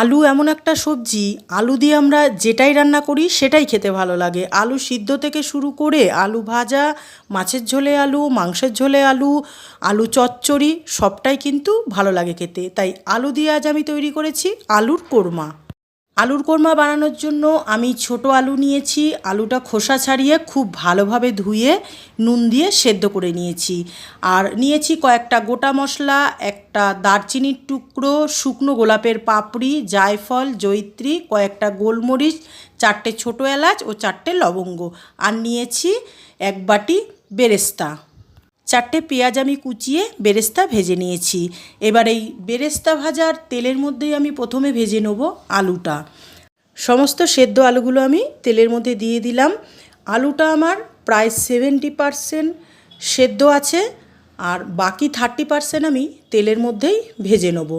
আলু এমন একটা সবজি, আলু দিয়ে আমরা যেটাই রান্না করি সেটাই খেতে ভালো লাগে। আলু সিদ্ধ থেকে শুরু করে আলু ভাজা, মাছের ঝোলে আলু, মাংসের ঝোলে আলু আলু চচ্চড়ি সবটাই কিন্তু ভালো লাগে খেতে। তাই আলু দিয়ে আজ আমি তৈরি করেছি আলুর কোরমা। আলুর কোরমা বানানোর জন্য আমি ছোট আলু নিয়েছি। আলুটা খোসা ছাড়িয়ে খুব ভালোভাবে ধুয়ে নুন দিয়ে সেদ্ধ করে নিয়েছি। আর নিয়েছি কয়েকটা গোটা মশলা, একটা দারচিনির টুকরো, শুকনো গোলাপের পাপড়ি, জায়ফল, জয়িত্রী, কয়েকটা গোলমরিচ, চারটে ছোটো এলাচ ও চারটে লবঙ্গ। আর নিয়েছি এক বাটি বেরেস্তা। চারটে পেঁয়াজ আমি কুচিয়ে বেরেস্তা ভেজে নিয়েছি। এবার এই বেরেস্তা ভাজার তেলের মধ্যেই আমি প্রথমে ভেজে নেব আলুটা। সমস্ত সেদ্ধ আলুগুলো আমি তেলের মধ্যে দিয়ে দিলাম। আলুটা আমার প্রায় সেভেন্টি পারসেন্ট সেদ্ধ আছে আর বাকি থার্টি পারসেন্ট আমি তেলের মধ্যেই ভেজে নেব।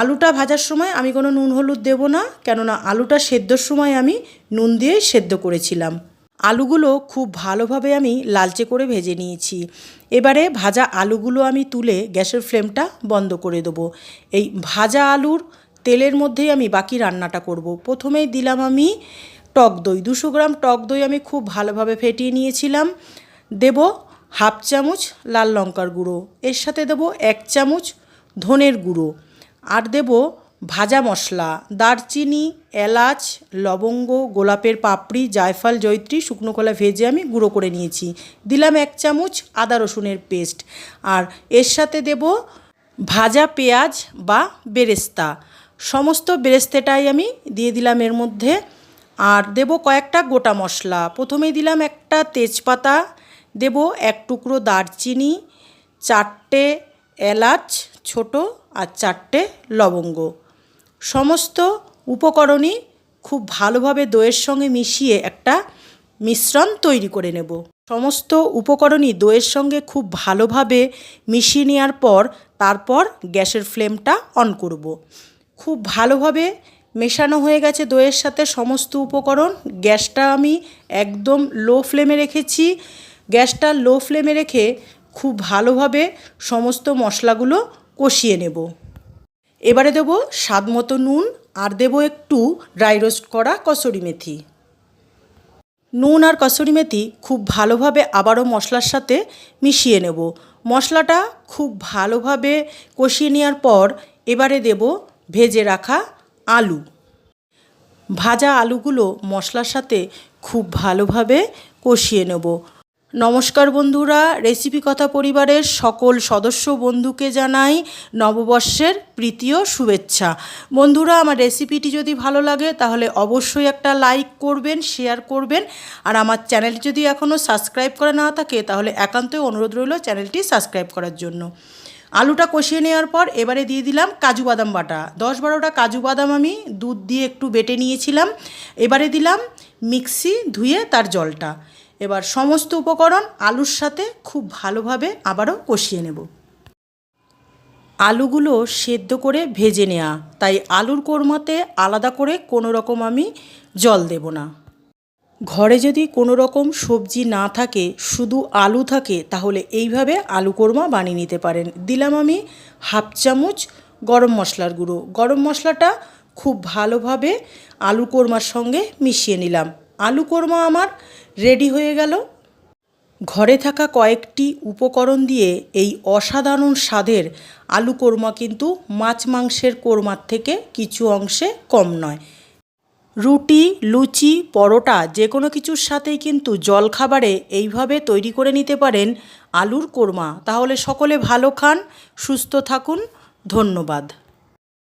আলুটা ভাজার সময় আমি কোনো নুন হলুদ দেবো না, কেননা আলুটা সেদ্ধর সময় আমি নুন দিয়েই সেদ্ধ করেছিলাম। আলুগুলো খুব ভালোভাবে আমি লালচে করে ভেজে নিয়েছি। এবারে ভাজা আলুগুলো আমি তুলে গ্যাসের ফ্লেমটা বন্ধ করে দেবো। এই ভাজা আলুর তেলের মধ্যেই আমি বাকি রান্নাটা করব। প্রথমেই দিলাম আমি টক দই। দুশো গ্রাম টক দই আমি খুব ভালোভাবে ফেটিয়ে নিয়েছিলাম। দেব হাফ চামচ লাল লঙ্কার গুঁড়ো। এর সাথে দেব এক চামচ ধনের গুঁড়ো। আর দেব ভাজা মশলা, দারচিনি এলাচ, লবঙ্গ, গোলাপের পাপড়ি, জায়ফল, জয়িত্রী, শুকনো কলা ভেজে আমি গুঁড়ো করে নিয়েছি। দিলাম এক চামচ আদা রসুনের পেস্ট। আর এর সাথে দেব ভাজা পেঁয়াজ বা বেরেস্তা। সমস্ত বেরেস্তাটাই আমি দিয়ে দিলাম এর মধ্যে। আর দেব কয়েকটা গোটা মশলা। প্রথমেই দিলাম একটা তেজপাতা। দেব এক টুকরো দারচিনি, চারটে এলাচ ছোট আর চারটে লবঙ্গ। সমস্ত উপকরণই খুব ভালোভাবে দইয়ের সঙ্গে মিশিয়ে একটা মিশ্রণ তৈরি করে নেব। সমস্ত উপকরণই দইয়ের সঙ্গে খুব ভালোভাবে মিশিয়ে নেওয়ার পর তারপর গ্যাসের ফ্লেমটা অন করব। খুব ভালোভাবে মেশানো হয়ে গেছে দইয়ের সাথে সমস্ত উপকরণ। গ্যাসটা আমি একদম লো ফ্লেমে রেখেছি। গ্যাসটা লো ফ্লেমে রেখে খুব ভালোভাবে সমস্ত মশলাগুলো কষিয়ে নেব। এবারে দেবো স্বাদ মতো নুন আর দেবো একটু ড্রাই রোস্ট করা কসুরি মেথি। নুন আর কসুরি মেথি খুব ভালোভাবে আবারও মশলার সাথে মিশিয়ে নেব। মশলাটা খুব ভালোভাবে কষিয়ে নেওয়ার পর এবারে দেব ভেজে রাখা আলু। ভাজা আলুগুলো মশলার সাথে খুব ভালোভাবে কষিয়ে নেব। নমস্কার বন্ধুরা রেসিপি কথা পরিবারের সকল সদস্য বন্ধুকে জানাই নববর্ষের প্রীতীয় শুভেচ্ছা। বন্ধুরা, আমার রেসিপিটি যদি ভালো লাগে, তাহলে অবশ্যই একটা লাইক করবেন শেয়ার করবেন। আর আমার চ্যানেলটি যদি এখনও সাবস্ক্রাইব করা না থাকে, তাহলে একান্তই অনুরোধ রইল চ্যানেলটি সাবস্ক্রাইব করার জন্য। আলুটা কষিয়ে নেওয়ার পর এবারে দিয়ে দিলাম কাজু বাদাম বাটা। দশ বারোটা কাজু বাদাম আমি দুধ দিয়ে একটু বেটে নিয়েছিলাম। এবারে দিলাম মিক্সি ধুয়ে তার জলটা। এবার সমস্ত উপকরণ আলুর সাথে খুব ভালোভাবে আবারও কষিয়ে নেব। আলুগুলো সেদ্ধ করে ভেজে নেওয়া তাই আলুর কোরমাতে আলাদা করে কোনো রকম আমি জল দেব না। ঘরে যদি কোনো রকম সবজি না থাকে, শুধু আলু থাকে, তাহলে এইভাবে আলু কোরমা বানিয়ে নিতে পারেন। দিলাম আমি হাফ চামচ গরম মশলার গুঁড়ো। গরম মশলাটা খুব ভালোভাবে আলু কোরমার সঙ্গে মিশিয়ে নিলাম। আলু কোরমা আমার রেডি হয়ে গেল। ঘরে থাকা কয়েকটি উপকরণ দিয়ে এই অসাধারণ স্বাদের আলু কোরমা কিন্তু মাছ মাংসের কোরমার থেকে কিছু অংশে কম নয়। রুটি, লুচি, পরোটা যে কোনো কিছুর সাথেই কিন্তু জলখাবারে এইভাবে তৈরি করে নিতে পারেন আলুর কোরমা। তাহলে সকলে ভালো খান, সুস্থ থাকুন। ধন্যবাদ।